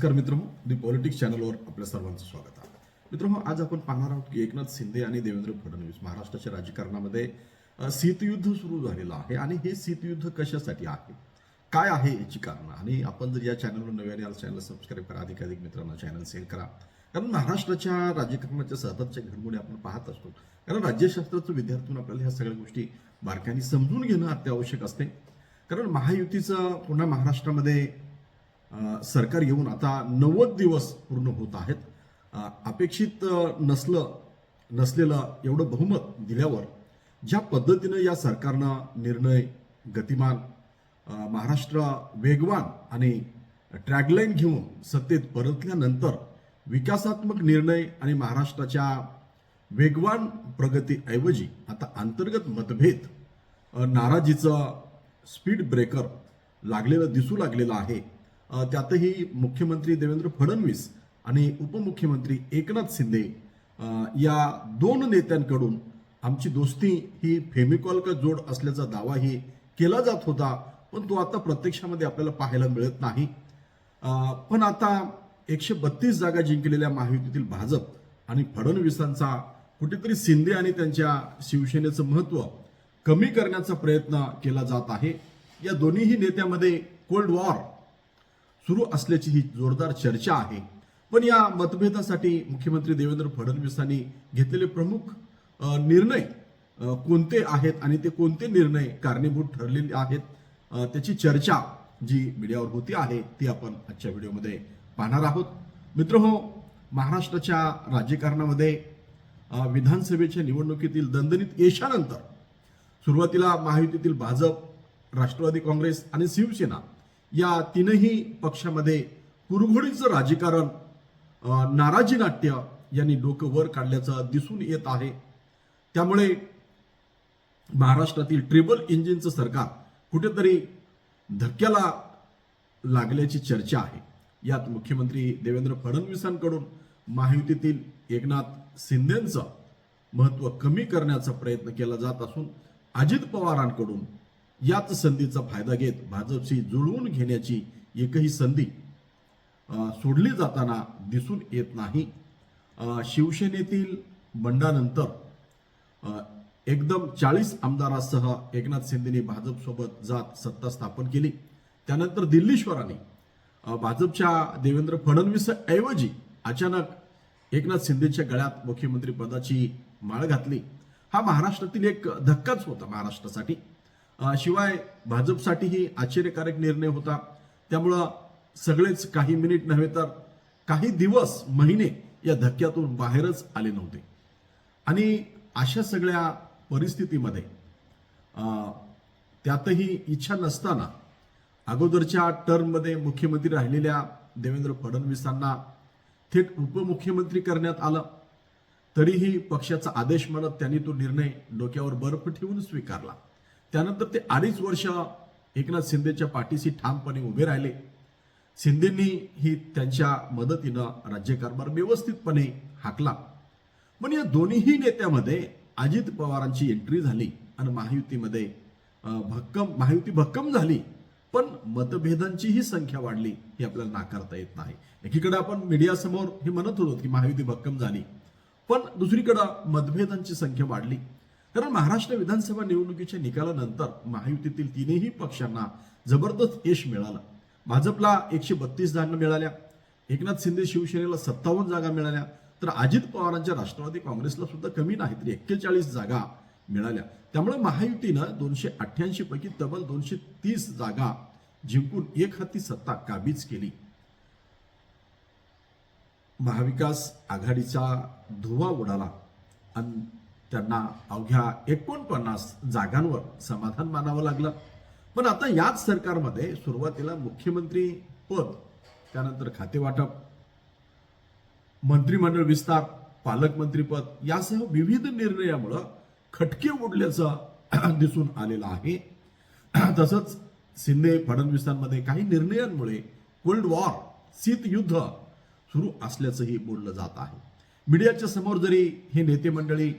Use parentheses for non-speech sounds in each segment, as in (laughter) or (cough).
नमस्कार मित्र दी पॉलिटिक्स चॅनलवर आपल्या सर्वांचं स्वागत आहे. मित्र आज आपण पाहणार आहोत की एकनाथ शिंदे आणि देवेंद्र फडणवीस महाराष्ट्राच्या राजकारणामध्ये शीतयुद्ध सुरू झालेलं आहे आणि हे शीतयुद्ध कशासाठी आहे? काय आहे याची कारणं? आणि आपण जर या चॅनलवर नव्याने आल चॅनल सबस्क्राईब करा अधिकाधिक मित्रांना चॅनल शेअर करा. कारण महाराष्ट्राच्या राजकारणाच्या सततच्या घडमोडी आपण पाहत असतो. कारण राज्यशास्त्राचं विद्यार्थी आपल्याला ह्या सगळ्या गोष्टी बारकाईने समजून घेणं अत्यावश्यक असते. कारण महायुतीचं पुन्हा महाराष्ट्रामध्ये सरकार येऊन आता नव्वद दिवस पूर्ण होत आहेत. अपेक्षित नसलं नसलेलं एवढं बहुमत दिल्यावर ज्या पद्धतीनं या सरकारनं निर्णय गतिमान महाराष्ट्र वेगवान आणि ट्रॅगलाईन घेऊन सत्तेत परतल्यानंतर विकासात्मक निर्णय आणि महाराष्ट्राच्या वेगवान प्रगतीऐवजी आता अंतर्गत मतभेद नाराजीचं स्पीड ब्रेकर लागलेलं दिसू लागलेलं आहे. त्यातही मुख्यमंत्री देवेंद्र फडणवीस आणि उपमुख्यमंत्री एकनाथ शिंदे या दोन नेत्यांकडून आमची दोस्ती ही फेमिकॉल का जोड असल्याचा दावाही केला जात होता पण तो आता प्रत्यक्षामध्ये आपल्याला पाहायला मिळत नाही. पण आता एकशे बत्तीस जागा जिंकलेल्या महायुतीतील भाजप आणि फडणवीसांचा कुठेतरी शिंदे आणि त्यांच्या शिवसेनेचं महत्त्व कमी करण्याचा प्रयत्न केला जात आहे. या दोन्हीही नेत्यामध्ये कोल्ड वॉर सुरू असल्याची ही जोरदार चर्चा आहे. पण या मतभेदासाठी मुख्यमंत्री देवेंद्र फडणवीसांनी घेतलेले प्रमुख निर्णय कोणते आहेत आणि ते कोणते निर्णय कारणीभूत ठरलेले आहेत त्याची चर्चा जी मीडियावर होती आहे ती आपण आजच्या व्हिडिओमध्ये पाहणार आहोत. मित्र हो महाराष्ट्राच्या राजकारणामध्ये विधानसभेच्या निवडणुकीतील दणदणीत यशानंतर सुरुवातीला महायुतीतील भाजप राष्ट्रवादी काँग्रेस आणि शिवसेना या तीनही पक्षामध्ये कुरघोडीचं राजकारण नाराजी नाट्य यांनी डोकं वर काढल्याचं दिसून येत आहे. त्यामुळे महाराष्ट्रातील ट्रिबल इंजिनचं सरकार कुठेतरी धक्क्याला लागल्याची चर्चा आहे. यात मुख्यमंत्री देवेंद्र फडणवीसांकडून महायुतीतील एकनाथ शिंदेचं महत्त्व कमी करण्याचा प्रयत्न केला जात असून अजित पवारांकडून याच संधीचा फायदा घेत भाजपशी जुळवून घेण्याची एकही संधी सोडली जाताना दिसून येत नाही. शिवसेनेतील बंडानंतर एकदम चाळीस आमदारासह एकनाथ शिंदेने भाजपसोबत जात सत्ता स्थापन केली. त्यानंतर दिल्लीश्वराने भाजपच्या देवेंद्र फडणवीसऐवजी अचानक एकनाथ शिंदेच्या गळ्यात मुख्यमंत्री पदाची माळ घातली. हा महाराष्ट्रातील एक धक्काच होता महाराष्ट्रासाठी. शिवाय भाजपसाठीही आश्चर्यकारक निर्णय होता. त्यामुळं सगळेच काही मिनिट नव्हे तर काही दिवस महिने या धक्क्यातून बाहेरच आले नव्हते. आणि अशा सगळ्या परिस्थितीमध्ये त्यातही इच्छा नसताना अगोदरच्या टर्ममध्ये मुख्यमंत्री राहिलेल्या देवेंद्र फडणवीसांना थेट उपमुख्यमंत्री करण्यात आलं. तरीही पक्षाचा आदेश मानत त्यांनी तो निर्णय डोक्यावर बर्फ ठेवून स्वीकारला. त्यानंतर ते अडीच वर्ष एकनाथ शिंदेच्या पाठीशी ठामपणे उभे राहिले. शिंदेंनी ही त्यांच्या मदतीनं राज्यकारभार व्यवस्थितपणे हाकला. पण या दोन्हीही नेत्यामध्ये अजित पवारांची एंट्री झाली आणि महायुतीमध्ये भक्कम महायुती भक्कम झाली पण मतभेदांचीही संख्या वाढली हे आपल्याला नाकारता येत नाही. एकीकडे आपण मीडियासमोर हे म्हणत होतो की महायुती भक्कम झाली पण दुसरीकडं मतभेदांची संख्या वाढली. कारण महाराष्ट्र विधानसभा निवडणुकीच्या निकालानंतर महायुतीतील तीनही पक्षांना जबरदस्त यश मिळालं. भाजपला एकशे बत्तीस जागा मिळाल्या. एकनाथ शिंदे शिवसेनेला सत्तावन्न जागा मिळाल्या. तर अजित पवारांच्या राष्ट्रवादी काँग्रेसला सुद्धा कमी नाही तर एक्केचाळीस जागा मिळाल्या. त्यामुळे महायुतीनं दोनशे अठ्ठ्याऐंशी पैकी तब्बल दोनशे तीस जागा जिंकून एक हाती सत्ता काबीज केली. महाविकास आघाडीचा धुवा उडाला. आणि त्यांना अवघ्या एकोणपन्नास जागांवर समाधान मानावं लागलं. पण आता याच सरकारमध्ये सुरुवातीला मुख्यमंत्री पद त्यानंतर खातेवाटप मंत्रिमंडळ विस्तार पालकमंत्रीपद यासह विविध निर्णयामुळं खटके उडल्याचं (clears throat) दिसून आलेलं आहे. (clears throat) तसंच शिंदे फडणवीसांमध्ये काही निर्णयांमुळे कोल्ड वॉर शीत युद्ध सुरू असल्याचंही बोललं जात आहे. मीडियाच्या समोर जरी हे नेते मंडळी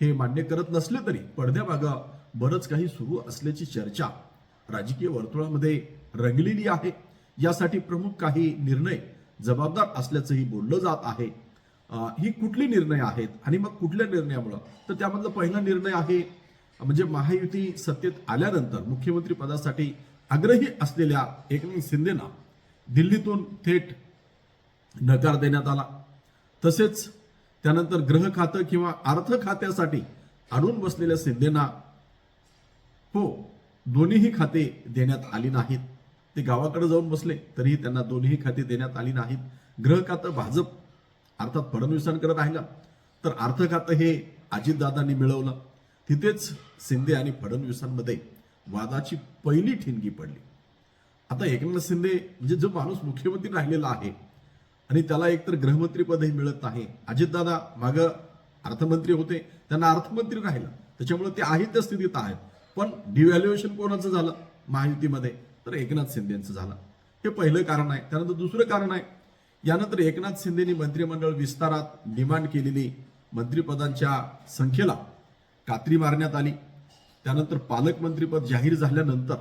हे मान्य करत नसले तरी पडद्यामागं बरंच काही सुरू असल्याची चर्चा राजकीय वर्तुळामध्ये रंगलेली आहे. यासाठी प्रमुख काही निर्णय जबाबदार असल्याचंही बोललं जात आहे. ही कुठली निर्णय आहेत आणि मग कुठल्या निर्णयामुळं? तर त्यामधला पहिला निर्णय आहे म्हणजे महायुती सत्तेत आल्यानंतर मुख्यमंत्री पदासाठी आग्रही असलेल्या एकनाथ शिंदेना दिल्लीतून थेट नकार देण्यात आला. तसेच त्यानंतर ग्रह खातं किंवा अर्थ खात्यासाठी आणून बसलेल्या सिद्धेंना हो दोन्हीही खाते देण्यात आली नाहीत. ते गावाकडे जाऊन बसले तरीही त्यांना दोन्ही खाते देण्यात आली नाहीत. ग्रह खातं भाजप अर्थात फडणवीसांकडे राहिलं. तर अर्थ खातं हे अजितदादांनी मिळवलं. तिथेच शिंदे आणि फडणवीसांमध्ये वादाची पहिली ठिणगी पडली. आता एकनाथ शिंदे म्हणजे जो माणूस मुख्यमंत्री राहिलेला आहे आणि त्याला एकतर गृहमंत्रीपदही मिळत नाही. अजितदादा मागं अर्थमंत्री होते. त्यांना अर्थमंत्री राहिलं. त्याच्यामुळे ते आहेत त्या स्थितीत आहेत. पण डिव्हॅल्युएशन कोणाचं झालं? महायुतीमध्ये. तर एकनाथ शिंदेचं झालं. हे पहिलं कारण आहे. त्यानंतर दुसरं कारण आहे. यानंतर एकनाथ शिंदेनी मंत्रिमंडळ विस्तारात डिमांड केलेली मंत्रिपदांच्या संख्येला कात्री मारण्यात आली. त्यानंतर पालकमंत्रीपद जाहीर झाल्यानंतर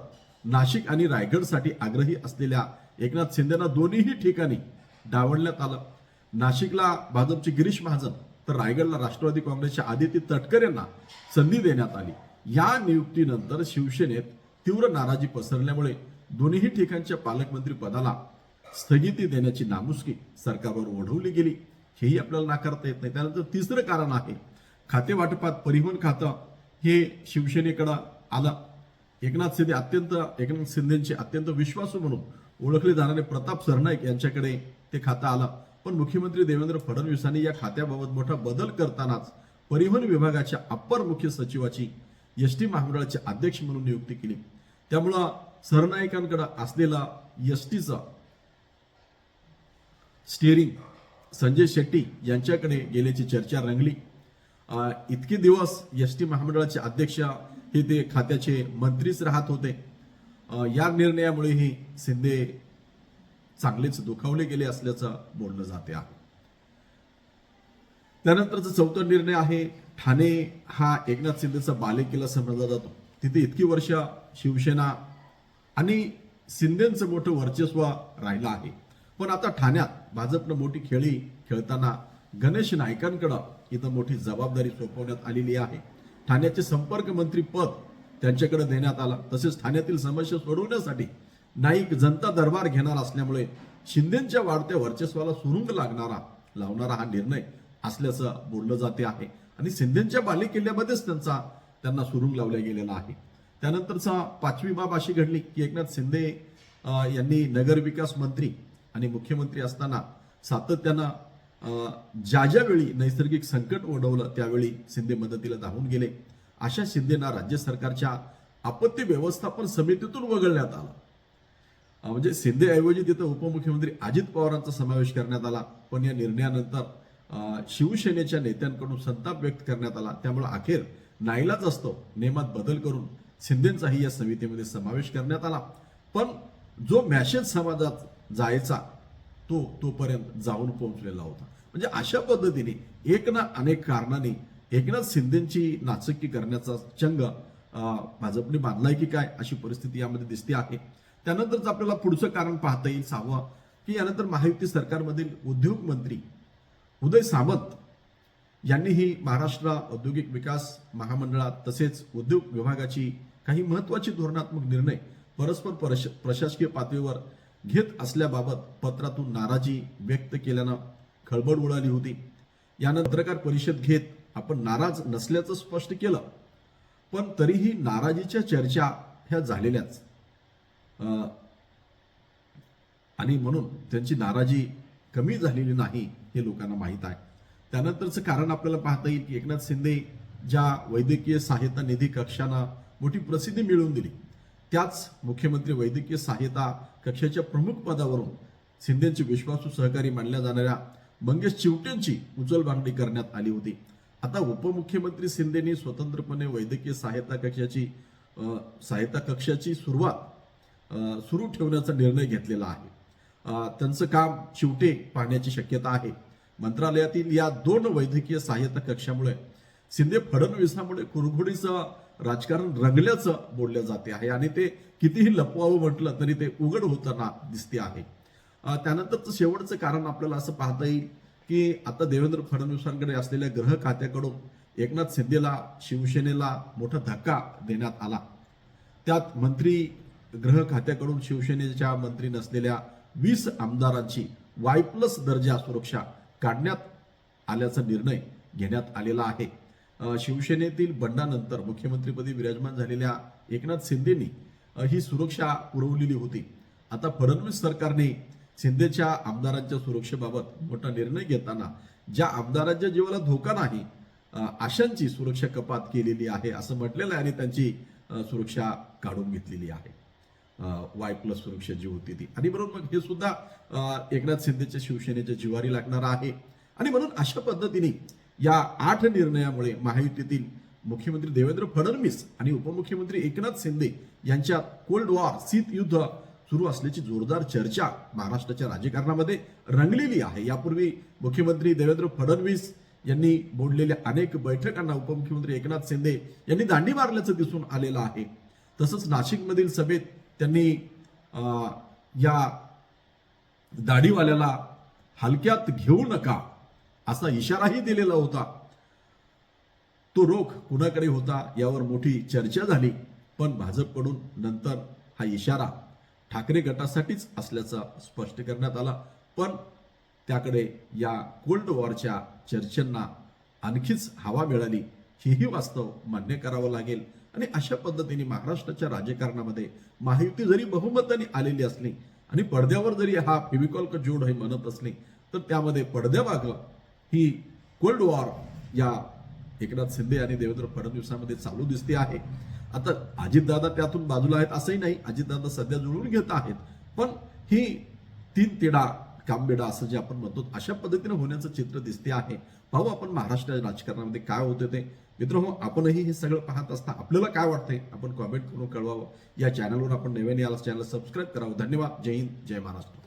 नाशिक आणि रायगडसाठी आग्रही असलेल्या एकनाथ शिंदेना दोन्हीही ठिकाणी डावलण्यात आलं. नाशिकला भाजपचे गिरीश महाजन तर रायगडला राष्ट्रवादी काँग्रेसच्या आदित्य तटकर यांना संधी देण्यात आली. या नियुक्तीनंतर शिवसेनेत तीव्र नाराजी पसरल्यामुळे दोन्ही ठिकाणच्या पालकमंत्री पदाला स्थगिती देण्याची नामुष्की सरकारवर ओढवली गेली. हेही आपल्याला नाकारता येत नाही. त्यानंतर तिसरं कारण आहे खाते वाटपात परिवहन खातं हे शिवसेनेकडं आलं. एकनाथ शिंदे अत्यंत एकनाथ शिंदेचे अत्यंत विश्वासू म्हणून ओळखले जाणारे प्रताप सरनाईक यांच्याकडे ते खातं आलं. पण मुख्यमंत्री देवेंद्र फडणवीसांनी या खात्याबाबत मोठा बदल करतानाच परिवहन विभागाच्या अप्पर मुख्य सचिवाची एस टी महामंडळाचे अध्यक्ष म्हणून नियुक्ती केली. त्यामुळं सरनायकांकडं असलेला एस टीचा स्टिअरिंग संजय शेट्टी यांच्याकडे गेल्याची चर्चा रंगली. इतके दिवस एस टी महामंडळाचे अध्यक्ष हे ते खात्याचे मंत्रीच राहत होते. या निर्णयामुळेही शिंदे चांगलेच दुखावले गेले असल्याचं बोललं जाते आहे. त्यानंतरचा चौथा निर्णय आहे ठाणे हा एकनाथ शिंदेचा बालेकिल्ला समजला जातो. तिथे इतकी वर्ष शिवसेना आणि शिंदेचं मोठं वर्चस्व राहिलं आहे. पण आता ठाण्यात भाजपनं मोठी खेळी खेळताना गणेश नायकांकडं इथं मोठी जबाबदारी सोपवण्यात आलेली आहे. ठाण्याचे संपर्क मंत्री पद त्यांच्याकडे देण्यात आलं. तसेच ठाण्यातील समस्या सोडवण्यासाठी नाईक जनता दरबार घेणार असल्यामुळे शिंदेच्या वाढत्या वर्चस्वाला सुरुंग लागणारा लावणारा हा निर्णय असल्याचं बोललं जाते आहे. आणि शिंदेच्या बालेकिल्ल्यामध्येच त्यांचा त्यांना सुरुंग लावला गेलेला आहे. त्यानंतरचा पाचवी बाब अशी घडली की एकनाथ शिंदे यांनी नगरविकास मंत्री आणि मुख्यमंत्री असताना सातत्यानं ज्या ज्यावेळी नैसर्गिक संकट ओढवलं त्यावेळी शिंदे मदतीला धावून गेले. अशा शिंदेना राज्य सरकारच्या आपत्ती व्यवस्थापन समितीतून वगळण्यात आलं. म्हणजे शिंदेऐवजी तिथं उपमुख्यमंत्री अजित पवारांचा समावेश करण्यात आला. पण या निर्णयानंतर शिवसेनेच्या नेत्यांकडून संताप व्यक्त करण्यात आला. त्यामुळे अखेर नाईलाच असतो नियमात बदल करून शिंदेचाही या समितीमध्ये समावेश करण्यात आला. पण जो मॅसेज समाजात जायचा तो तोपर्यंत जाऊन पोहोचलेला होता. म्हणजे अशा पद्धतीने एक ना अनेक कारणांनी एकनाथ शिंदेची नाचक्की करण्याचा चंग भाजपने बांधलाय की काय अशी परिस्थिती यामध्ये दिसते आहे. त्यानंतरच आपल्याला पुढचं कारण पाहता येईल सहावं की यानंतर महायुती सरकारमधील उद्योग मंत्री उदय सामंत यांनीही महाराष्ट्र औद्योगिक विकास महामंडळात तसेच उद्योग विभागाची काही महत्वाची धोरणात्मक निर्णय परस्पर परश- प्रशासकीय पातळीवर घेत असल्याबाबत पत्रातून नाराजी व्यक्त केल्यानं खळबळ उडाली होती. यानं पत्रकार परिषद घेत आपण नाराज नसल्याचं स्पष्ट केलं. पण तरीही नाराजीच्या चर्चा ह्या झालेल्याच. आणि म्हणून त्यांची नाराजी कमी झालेली नाही हे लोकांना माहीत आहे. त्यानंतरचं कारण आपल्याला पाहता येईल की एकनाथ शिंदे ज्या वैद्यकीय सहायता निधी कक्षांना मोठी प्रसिद्धी मिळवून दिली त्याच मुख्यमंत्री वैद्यकीय सहायता कक्षाच्या प्रमुख पदावरून शिंदेचे विश्वासू सहकारी मानल्या जाणाऱ्या मंगेश चिवटेंची उचलबांगडी करण्यात आली होती. आता उपमुख्यमंत्री शिंदेनी स्वतंत्रपणे वैद्यकीय सहायता कक्षाची सहायता कक्षाची सुरुवात सुरू ठेवण्याचा निर्णय घेतलेला आहे. त्यांचं काम चिवटे पाहण्याची शक्यता आहे. मंत्रालयातील या दोन वैद्यकीय सहाय्यता कक्षामुळे शिंदे फडणवीसामुळे कुरघोडीचं राजकारण रंगल्याचं बोललं जाते आहे आणि ते कितीही लपवावं म्हटलं तरी ते उघड होताना दिसते आहे. त्यानंतरचं शेवटचं कारण आपल्याला असं पाहता येईल की आता देवेंद्र फडणवीसांकडे असलेल्या ग्रह खात्याकडून एकनाथ शिंदेला शिवसेनेला मोठा धक्का देण्यात आला. त्यात मंत्री गृह खात्याकडून शिवसेनेच्या मंत्री नसलेल्या वीस आमदारांची वाय प्लस दर्जा सुरक्षा काढण्यात आल्याचा निर्णय घेण्यात आलेला आहे. शिवसेनेतील बंडानंतर मुख्यमंत्रीपदी विराजमान झालेल्या एकनाथ शिंदेनी ही सुरक्षा पुरवलेली होती. आता फडणवीस सरकारने शिंदेच्या आमदारांच्या सुरक्षेबाबत मोठा निर्णय घेताना ज्या आमदारांच्या जीवाला धोका नाही अशांची सुरक्षा कपात केलेली आहे असं म्हटलेलं आहे आणि त्यांची सुरक्षा काढून घेतलेली आहे. वाय प्लस सुरक्षा जी होती ती. आणि म्हणून मग हे सुद्धा एकनाथ शिंदेच्या शिवसेनेच्या जिवारी लागणार आहे. आणि म्हणून अशा पद्धतीने या आठ निर्णयामुळे महायुतीतील मुख्यमंत्री देवेंद्र फडणवीस आणि उपमुख्यमंत्री एकनाथ शिंदे यांच्यात कोल्ड वॉर शीत युद्ध सुरू असल्याची जोरदार चर्चा महाराष्ट्राच्या राजकारणामध्ये रंगलेली आहे. यापूर्वी मुख्यमंत्री देवेंद्र फडणवीस यांनी बोललेल्या अनेक बैठकांना उपमुख्यमंत्री एकनाथ शिंदे यांनी दांडी मारल्याचं दिसून आलेलं आहे. तसंच नाशिकमधील सभेत त्यांनी या दाढीवाल्याला हलक्यात घेऊ नका असा इशाराही दिलेला होता. तो रोख कुणाकडे होता यावर मोठी चर्चा झाली पण भाजपकडून नंतर हा इशारा ठाकरे गटासाठीच असल्याचा स्पष्ट करण्यात आला. पण त्याकडे या कोल्ड वॉरच्या चर्चेंना आणखीच हवा मिळाली हेही वास्तव मान्य करावं लागेल. आणि अशा पद्धतीने महाराष्ट्राच्या राजकारणामध्ये महायुती जरी बहुमताने आलेली असली आणि पडद्यावर जरी हा फेविकॉल का जोड हे म्हणत असले तर त्यामध्ये पडद्यामागं ही कोल्ड वॉर या एकनाथ शिंदे आणि देवेंद्र फडणवीसांमध्ये चालू दिसते आहे. आता अजितदादा त्यातून बाजूला आहेत असंही नाही. अजितदादा सध्या जुळून घेत आहेत. पण ही तीन तिडा कामबेडा असं जे आपण म्हणतो अशा पद्धतीनं होण्याचं चित्र दिसते आहे. पाहू आपण महाराष्ट्र राजकारणामध्ये काय होते ते मित्र हो, आपणही हे सगळं पाहत असता आपल्याला काय वाटतंय? आपण कॉमेंट करून कळवावं. या चॅनलवर आपण नव्याने आला चॅनल सबस्क्राईब करावं. धन्यवाद. जय हिंद जय महाराष्ट्र.